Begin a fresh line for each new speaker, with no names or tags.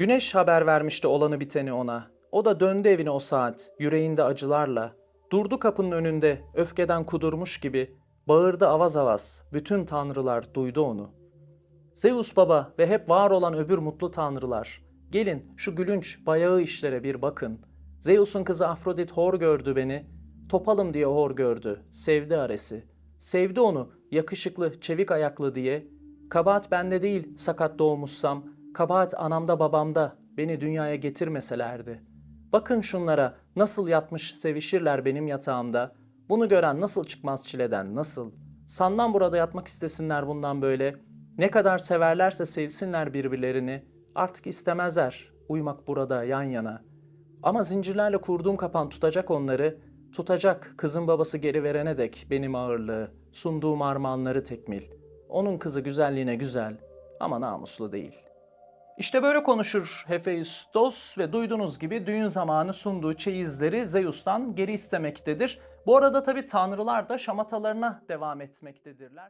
Güneş haber vermişti olanı biteni ona. O da döndü evine o saat, yüreğinde acılarla. Durdu kapının önünde, öfkeden kudurmuş gibi. Bağırdı avaz avaz, bütün tanrılar duydu onu. Zeus baba ve hep var olan öbür mutlu tanrılar. Gelin şu gülünç bayağı işlere bir bakın. Zeus'un kızı Afrodit hor gördü beni. Topalım diye hor gördü. Sevdi Ares'i. Sevdi onu yakışıklı, çevik ayaklı diye. Kabahat bende değil sakat doğmuşsam. Kabahat anamda babamda beni dünyaya getirmeselerdi. Bakın şunlara nasıl yatmış sevişirler benim yatağımda. Bunu gören nasıl çıkmaz çileden nasıl? Sanmam burada yatmak istesinler bundan böyle. Ne kadar severlerse sevsinler birbirlerini. Artık istemezler uyumak burada yan yana. Ama zincirlerle kurduğum kapan tutacak onları. Tutacak kızın babası geri verene dek benim ağırlığı. Sunduğum armağanları tekmil. Onun kızı güzelliğine güzel ama namuslu değil. İşte böyle konuşur Hefeistos ve duyduğunuz gibi düğün zamanı sunduğu çeyizleri Zeus'tan geri istemektedir. Bu arada tabi tanrılar da şamatalarına devam etmektedirler.